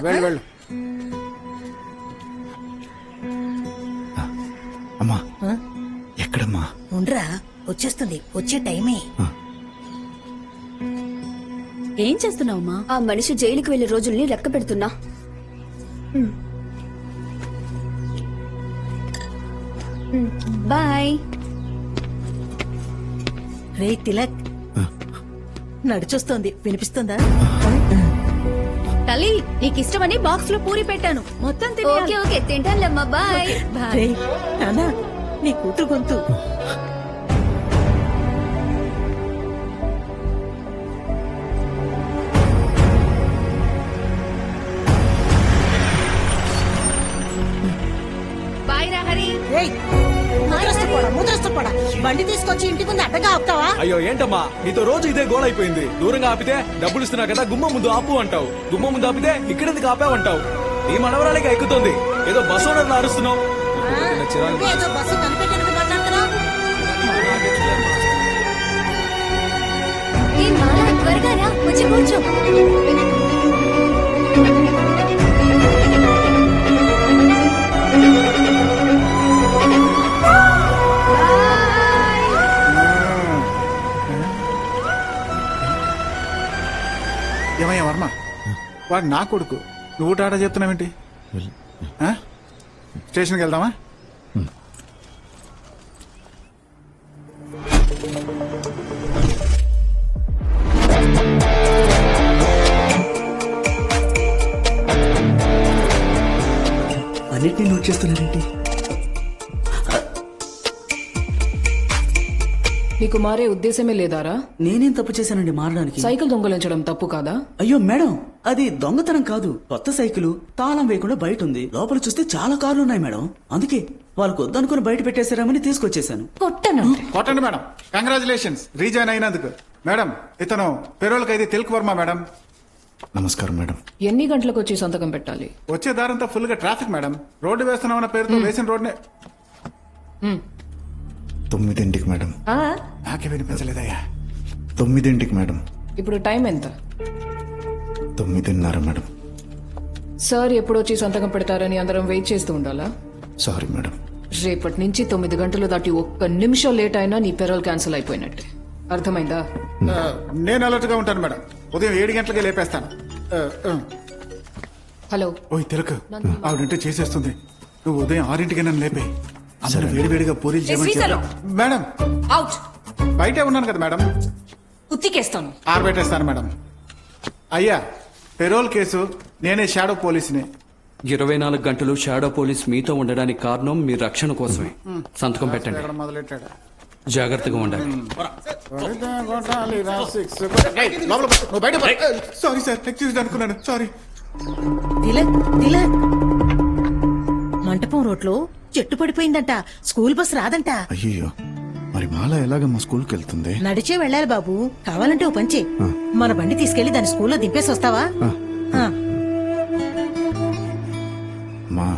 వెళ్ళు వెళ్ళు. అమ్మా. ఆ? ఎక్కడమ్మా? ఉండ్రా వచ్చేస్తుంది. వచ్చే టైమే. ఏం చేస్తున్నావమ్మా? ఆ మనిషి జైలుకి వెళ్ళే రోజుల్ని లెక్క పెడుతున్నా. బాయ్. రే తిలక్. నడిచొస్తోంది. వినిపిస్తుందా? తల్లి నీకు ఇష్టమని బాక్స్లో పూరి పెట్టాను. మొత్తం ఓకే. ఓకే. తింటానులేమ్మా బాయ్. నానా నీ కూతురు గొంతు. బండి తీసుకొచ్చి ఇంటి ముందు అడ్డగా ఆపుతావా? అయ్యో ఏంటమ్మా? నీతో రోజు ఇదే గోల్ అయిపోయింది. దూరంగా ఆపితే డబ్బులు ఇస్తున్నా కదా గుమ్మ ముందు ఆపు అంటావు. గుమ్మ ముందు ఆపితే ఇక్కడెందుకు ఆపావు అంటావు? ఈ మనవరాలికి ఎక్కుతుంది. ఏదో బస్ ఓనర్ అరుస్తున్నావు. ఏదో బస్సు కనిపెట్టినట్టు మాట్లాడుతున్నావు? త్వరగా రా వచ్చి కూర్చో. వాడు నా కొడుకు. నువ్వు టాటా చెప్తున్నావేంటి? స్టేషన్కి వెళ్దామా? నీకు మారే ఉద్దేశమే లేదారా? నేనేం తప్పు చేశానండి మారడానికి? సైకిల్ దొంగలించడం తప్పు కాదా? అయ్యో మేడం అది దొంగతనం కాదు. కొత్త సైకిల్ తాళం వేయకుండా బయట ఉంది లోపల చూస్తే చాలా కార్లు ఉన్నాయి మేడం. అందుకే వాళ్ళకు వద్దనుకుని బయట పెట్టేశారామని తీసుకొచ్చేసాను కొట్టను. కొట్టండి మేడం. కంగ్రాచులేషన్స్ రీజాయిన్ అయినందుకు. మేడం ఇతను పెరోల్ ఖైదీ తిలక్ వర్మ మేడం. నమస్కారం మేడం. ఎన్ని గంటలకు వచ్చి సంతకం పెట్టాలి? వచ్చే దారంతా ఫుల్గా ట్రాఫిక్ మేడం. రోడ్డు వేస్తున్నామన్న పేరుతో వేసిన రోడ్నే తొమ్మిదింటికి మేడం. నాకే వినిపించలేదయ్యా. తొమ్మిదింటికి మేడం. ఇప్పుడు టైం ఎంత? తొమ్మిదిన్నర మేడం. సార్ ఎప్పుడు వచ్చి సంతకం పెడతారని అందరం వెయిట్ చేస్తూ ఉండాలా? Sorry madam. రేపటి నుంచి తొమ్మిది గంటలు దాటి ఒక్క నిమిషం లేట్ అయినా నీ పెరోల్ క్యాన్సిల్ అయిపోయినట్టే. అర్థమైందా? ఆ, నేను అలర్ట్గా ఉంటాను మేడం. ఉదయం ఏడు గంటలకే లేపేస్తాను. ఆ, ఆ. హలో. ఓయ్ తిలక్ ఆవిడంటే చేసేస్తుంది. నువ్వు ఉదయం ఆరింటికి నన్ను లేపే అందరూ వేడివేడిగా పూరీలు చేయమని శ్రీశైలం. చెప్పు. మేడం. అవుట్ బయటే ఉన్నాను కదా మేడం. ఉత్తికేస్తాను. ఆరబెట్టేస్తాను మేడం. అయ్యా పెరోల్ కేసు నేనే షాడో పోలీసుని. ఇరవై నాలుగు గంటలు షాడో పోలీస్ మీతో ఉండడానికి కారణం మీ రక్షణ కోసమే. సంతకం పెట్టండి. మొదలెట్టాడు? జాగ్రత్తగా ఉండాలి. సారీ సార్ ఎక్స్క్యూజ్ అనుకున్నాను. సారీ తిలక్ తిలక్. మంటపం రోడ్లో చెట్టు పడిపోయిందంట. స్కూల్ బస్ రాదంట. అయ్యో మరి మాల ఎలాగమ్మా స్కూల్కి వెళ్తుంది? నడిచే వెళ్ళాలి బాబు. కావాలంటే ఓ పంచే మన బండి తీసుకెళ్ళి దాని స్కూల్లో దింపేసి వస్తావా? మా.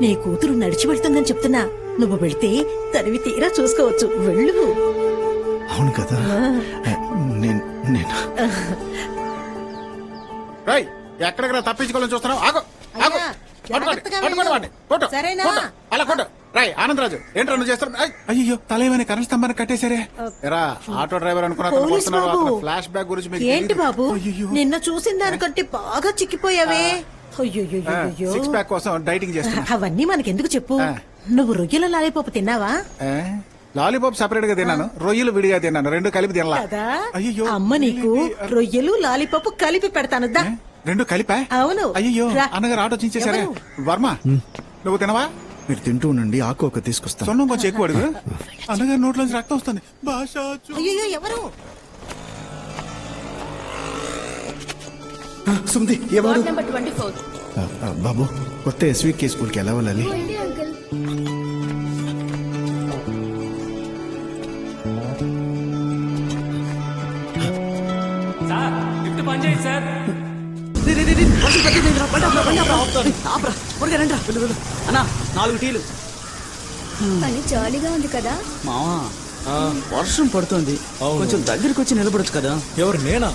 నీ కూతురు నడిచి వెళ్తుందని చెప్తున్నా. నువ్వు వెళ్తే తనివి తీరా చూసుకోవచ్చు. వెళ్ళు. అవును కదా. ఏ, నేను నేను. రై ఎక్కడికి తప్పించుకోవాలని చూస్తున్నావు? ఆగు. సరేనా? కొట్టు, అలా కొట్టు. రై ఆనందరాజు ఏంట్రా నువ్వు చేస్తున్నావు అయ్యో తల ఏమైనా కరెంట్ స్తంభాన్ని కట్టేశారే. ఎరా ఆటో డ్రైవర్ ఫ్లాష్ బ్యాక్ గురించి మీకు ఏంటి తెలీదు. బాబు? అయ్యయ్యో. నిన్న చూసిన దానికంటే బాగా చిక్కిపోయావే. అయ్యో సిక్స్ ప్యాక్ కోసం డైటింగ్ చేస్తున్నా. అవన్నీ మనకెందుకు చెప్పు. నువ్వు రొయ్యల లాలిపప్పు తిన్నావా? లాలీపాప్ సెపరేట్గా తిన్నాను. రొయ్యలు విడిగా తిన్నాను. రెండు కలిపి తినలా. అయ్యో అమ్మ నీకు రొయ్యలు లాలిపప్పు కలిపి పెడతాను. దా. రెండు కలిపా? అవును. అయ్యో రా. అన్నగారు ఆటో చించేశారే? వర్మ నువ్వు తినవా? మీరు తింటూ ఉండండి ఆకు ఒక తీసుకొస్తాను. సొన్నం కొంచెం ఎక్కువ అడుగు. అన్నగారి నోట్లోంచి రక్తం వస్తుంది. భాష అయ్యో ఎవరు? సుమ్ది ఎవరు? బాబు కొత్త ఎస్వికే స్కూల్కి ఎలా వెళ్ళాలి? అంకుల్. అన్నా నాలుగు టీలు పని జాలీగా ఉంది కదా మావా వర్షం పడుతోంది. కొంచెం దగ్గరికి వచ్చి నిలబడొచ్చు కదా ఎవరు నేనా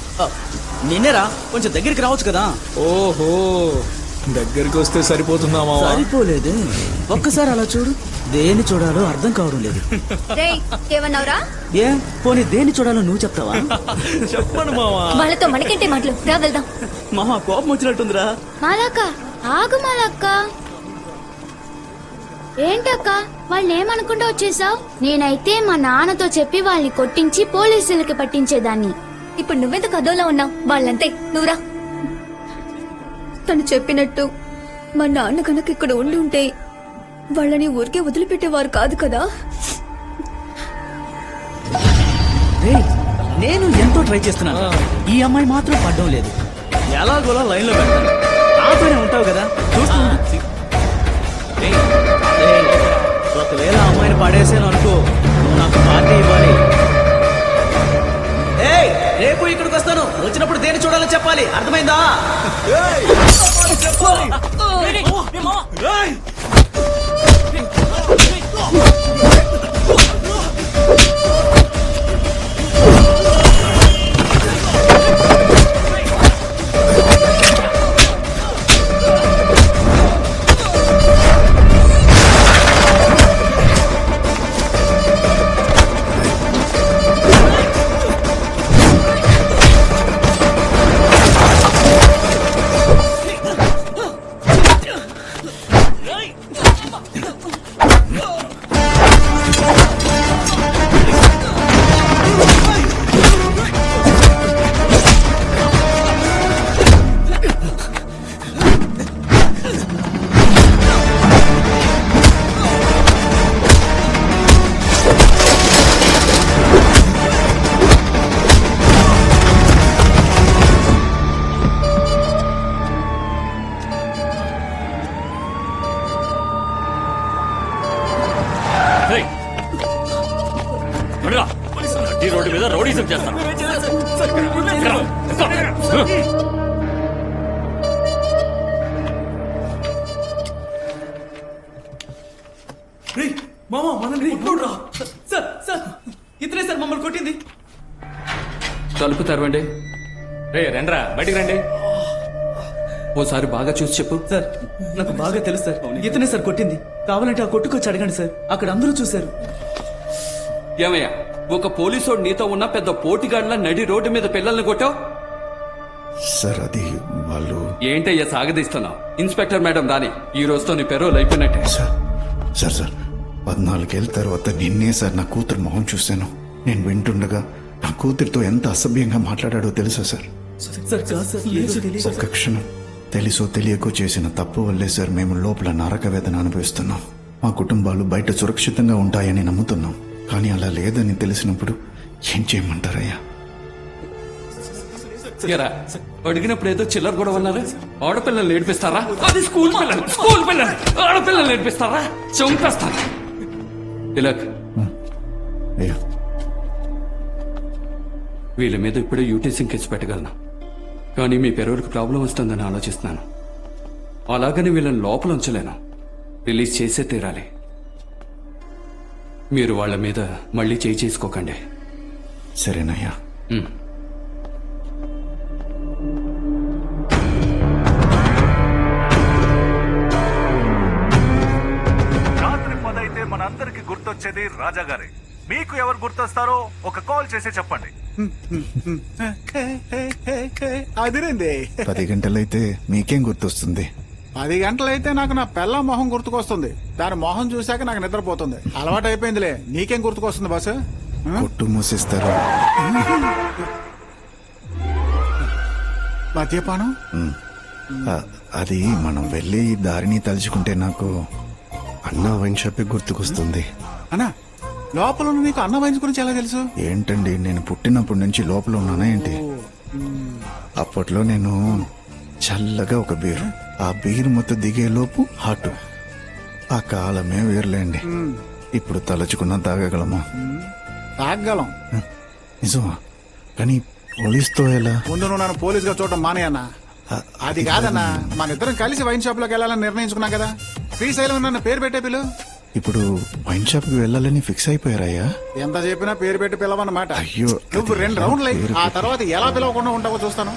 నిన్నేరా కొంచెం దగ్గరికి రావచ్చు కదా ఓహో దగ్గరికి వస్తే సరిపోతుందా మావా? సరిపోలేదు. ఒక్కసారి అలా చూడు. దేన్ని చూడాలో అర్థం కావడం లేదు. ఏ? పోనీ దేన్ని చూడాలో నువ్వు చెప్తావా? చెప్పండి మావా. వాళ్ళతో మనకేంటి మాటలు రా వెళ్దాం. మామ కోపం వచ్చినట్టుందిరా. మాలక్క ఆగు మాలక్క ఏంటక్క వాళ్ళని ఏమనుకుంటూ వచ్చేసావు? నేనైతే మా నాన్నతో చెప్పి వాళ్ళని కొట్టించి పోలీసులకి పట్టించేదాన్ని. ఇప్పుడు నువ్వెందుకు అదోలా ఉన్నావు? వాళ్ళంతే. నువ్వురా. తను చెప్పినట్టు మా నాన్న కనుక ఇక్కడ ఉండి ఉంటే వాళ్ళని ఊరికే వదిలిపెట్టేవారు కాదు కదా నేను ఎంతో ట్రై చేస్తున్నాను ఈ అమ్మాయి మాత్రం పడ్డం లేదు ఎలాగోలా లైన్లో పెడతాను నాతోనే ఉంటావు కదా చూస్తూ ఒకవేళ అమ్మాయిని పడేసాను అనుకో నువ్వు నాకు పార్టీ ఇవ్వాలి రేపు ఇక్కడికి వస్తాను. వచ్చినప్పుడు దేని చూడాలో చెప్పాలి. అర్థమైందా? ఈ మామ మనల్ని కొట్టుకోడురా. సార్ సార్ ఇతనే సార్ మమ్మల్ని కొట్టింది. తలుపు తెరవండి. రే రండ్రా బయటికి రండి. ఓసారి బాగా చూసి చెప్పు. సార్ నాకు బాగా తెలుసు సార్. ఇతనే సార్ కొట్టింది. కావాలంటే ఆ కొట్టుకొచ్చి అడగండి సార్. అక్కడ అందరూ చూశారు. ఏమయ్యా? ఒక పోలీసోడు నీతో ఉన్న పెద్ద పోటీగాడ్ల నడి రోడ్డు మీద పిల్లల్ని కొట్టావు? సార్ అది వాళ్ళు ఏంటయ్యా సాగదీస్తున్నావు? ఇన్స్పెక్టర్ మేడం రాని ఈ రోజుతో నీ పెరోల్ అయిపోయినట్టే. సార్ సార్ సార్ పద్నాలుగేళ్ళ తర్వాత నిన్నే సార్ నా కూతురు మొహం చూశాను. నేను వింటుండగా నా కూతురితో ఎంత అసభ్యంగా మాట్లాడాడో తెలుసా సార్? ఒక్క క్షణం తెలుసో తెలియకో చేసిన తప్పు వల్లే సార్ మేము లోపల నరక వేదన అనుభవిస్తున్నాం. మా కుటుంబాలు బయట సురక్షితంగా ఉంటాయని నమ్ముతున్నాం. కానీ అలా లేదని తెలిసినప్పుడు ఏం చేయమంటారయ్యా? ఎరా అడిగినప్పుడు ఏదో చిల్లర కూడా ఉన్నారు ఆడపిల్లల్ని నేర్పిస్తారా అది స్కూల్ పిల్లలు స్కూల్ పిల్లలు. ఆడపిల్లలు నేర్పిస్తారా చంపేస్తారా? తిలక్ అయ్యా. వీళ్ళ మీద ఇప్పుడే యూటీసింగ్ కేసు పెట్టగలను. కానీ మీ పెరవరికి ప్రాబ్లం వస్తుందని ఆలోచిస్తున్నాను. అలాగని వీళ్ళని లోపల ఉంచలేను. రిలీజ్ చేసే తీరాలి. మీరు వాళ్ళ మీద మళ్ళీ చేయి చేసుకోకండి. సరేనయ్యా. రాత్రి పదైతే మనందరికి గుర్తొచ్చేది రాజా గారే. మీకు ఎవరు గుర్తొస్తారో ఒక కాల్ చేసి చెప్పండి. అదిరింది. పది గంటలైతే మీకేం గుర్తొస్తుంది? పది గంటలైతే నాకు నా పెళ్ళ మొహం గుర్తుకొస్తుంది. దాని మొహం చూశాక నాకు నిద్రపోతుంది. అలవాటు అయిపోయిందిలే నీకేం గుర్తుకొస్తుంది బాసు? కొట్టు మూసిస్తారు? మద్యపానం? అది మనం వెళ్ళి దారిని తలుచుకుంటే నాకు అన్నా వైన్ షాపే గుర్తుకొస్తుంది. అన్నా లోపల నీకు అన్న వైన్స్ గురించి ఎలా తెలుసు? ఏంటండి నేను పుట్టినప్పటి నుంచి లోపల ఉన్నానా ఏంటి? అప్పట్లో నేను చల్లగా ఒక బీరు. ఆ బీరు మొత్తం దిగేలోపు హాటు. ఆ కాలమే వేర్లేండి. ఇప్పుడు తలుచుకున్నా తాగగలమా. తాగలం నిజమా? కానీ పోలీస్తో ఎలా? ముందు నువ్వు నన్ను పోలీస్గా చూడడం మానేయన్నా అది కాదన్నా మన ఇద్దరం కలిసి వైన్ షాప్లోకి వెళ్ళాలని నిర్ణయించుకున్నాం కదా. శ్రీశైలం నన్ను పేరు పెట్టే పిలు. ఇప్పుడు వైన్ షాప్కి వెళ్ళాలని ఫిక్స్ అయిపోయారయ్యా? ఎంత చెప్పినా పేరు పెట్టి పిలవన్నమాట. అయ్యో, నువ్వు రెండు రౌండ్లు ఆ తర్వాత ఎలా పిలవకుండా ఉంటావో చూస్తాను.